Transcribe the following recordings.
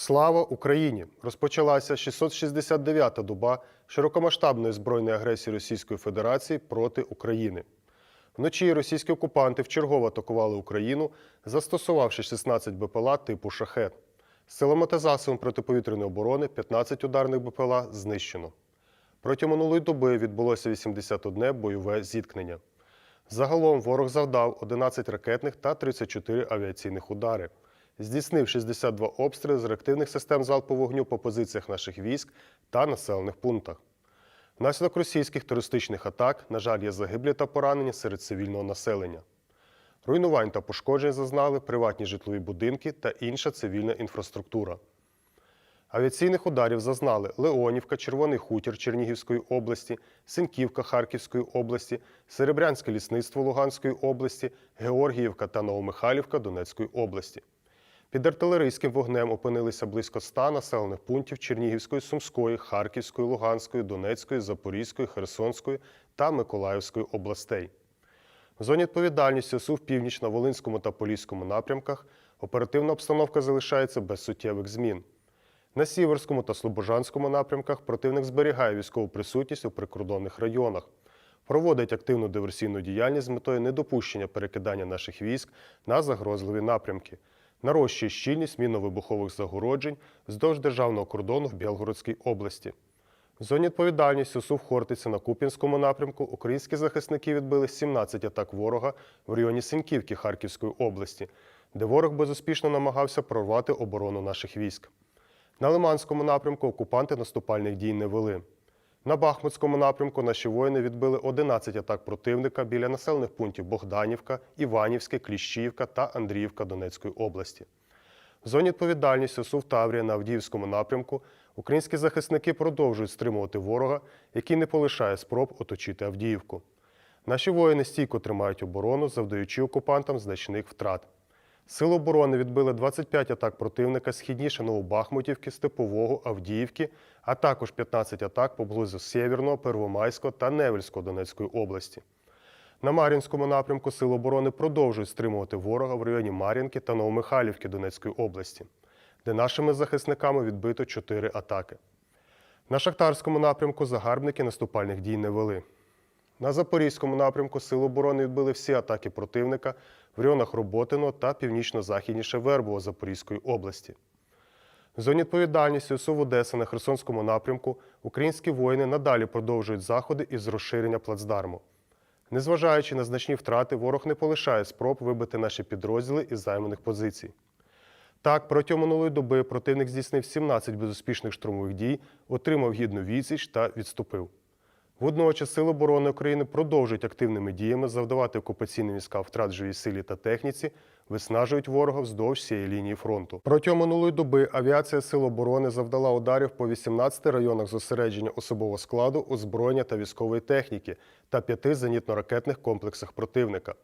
Слава Україні! Розпочалася 669-та доба широкомасштабної збройної агресії Російської Федерації проти України. Вночі російські окупанти вчергово атакували Україну, застосувавши 16 БПЛА типу шахет. Силами та засобами протиповітряної оборони 15 ударних БПЛА знищено. Протягом минулої доби відбулося 81 бойове зіткнення. Загалом ворог завдав 11 ракетних та 34 авіаційних удари. Здійснив 62 обстріли з реактивних систем залпового вогню по позиціях наших військ та населених пунктах. Внаслідок російських терористичних атак, на жаль, є загиблі та поранені серед цивільного населення. Руйнувань та пошкоджень зазнали приватні житлові будинки та інша цивільна інфраструктура. Авіаційних ударів зазнали Леонівка, Червоний хутір Чернігівської області, Синківка Харківської області, Серебрянське лісництво Луганської області, Георгіївка та Новомихайлівка Донецької області. Під артилерійським вогнем опинилися близько 100 населених пунктів Чернігівської, Сумської, Харківської, Луганської, Донецької, Запорізької, Херсонської та Миколаївської областей. В зоні відповідальності СУ в північно-волинському та поліському напрямках оперативна обстановка залишається без суттєвих змін. На Сіверському та Слобожанському напрямках противник зберігає військову присутність у прикордонних районах, проводить активну диверсійну діяльність з метою недопущення перекидання наших військ на загрозливі напрямки, нарощує щільність мінно-вибухових загороджень вздовж державного кордону в Білгородській області. В зоні відповідальності СУ в Хортиці на Куп'янському напрямку українські захисники відбили 17 атак ворога в районі Синьківки Харківської області, де ворог безуспішно намагався прорвати оборону наших військ. На Лиманському напрямку окупанти наступальних дій не вели. На Бахмутському напрямку наші воїни відбили 11 атак противника біля населених пунктів Богданівка, Іванівське, Кліщіївка та Андріївка Донецької області. В зоні відповідальності СУ в Таврія на Авдіївському напрямку українські захисники продовжують стримувати ворога, який не полишає спроб оточити Авдіївку. Наші воїни стійко тримають оборону, завдаючи окупантам значних втрат. Сили оборони відбили 25 атак противника східніше Новобахмутівки, Степового, Авдіївки, а також 15 атак поблизу Сєвєрного, Первомайського та Невельського Донецької області. На Мар'їнському напрямку Сили оборони продовжують стримувати ворога в районі Мар'їнки та Новомихайлівки Донецької області, де нашими захисниками відбито 4 атаки. На Шахтарському напрямку загарбники наступальних дій не вели. На Запорізькому напрямку Сили оборони відбили всі атаки противника в районах Роботино та північно-західніше Вербово Запорізької області. В зоні відповідальності СУВ Одеса на Херсонському напрямку українські воїни надалі продовжують заходи із розширення плацдарму. Незважаючи на значні втрати, ворог не полишає спроб вибити наші підрозділи із займаних позицій. Так, протягом минулої доби противник здійснив 17 безуспішних штурмових дій, отримав гідну відсіч та відступив. Водночас Сили оборони України продовжують активними діями завдавати окупаційним військам втрат живій силі та техніці, виснажують ворога вздовж всієї лінії фронту. Протягом минулої доби авіація Сил оборони завдала ударів по 18 районах зосередження особового складу, озброєння та військової техніки та п'яти зенітно-ракетних комплексах противника.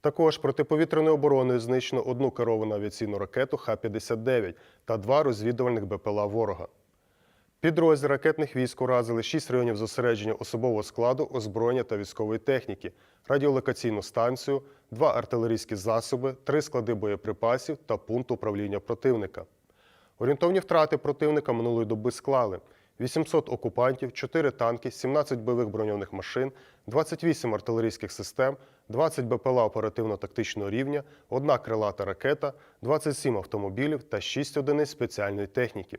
Також протиповітряною обороною знищено одну керовану авіаційну ракету Х-59 та два розвідувальних БПЛА ворога. Підрозділ ракетних військ уразили шість районів зосередження особового складу, озброєння та військової техніки, радіолокаційну станцію, два артилерійські засоби, три склади боєприпасів та пункт управління противника. Орієнтовні втрати противника минулої доби склали 800 окупантів, 4 танки, 17 бойових броньованих машин, 28 артилерійських систем, 20 БПЛА оперативно-тактичного рівня, одна крилата ракета, 27 автомобілів та 6 одиниць спеціальної техніки.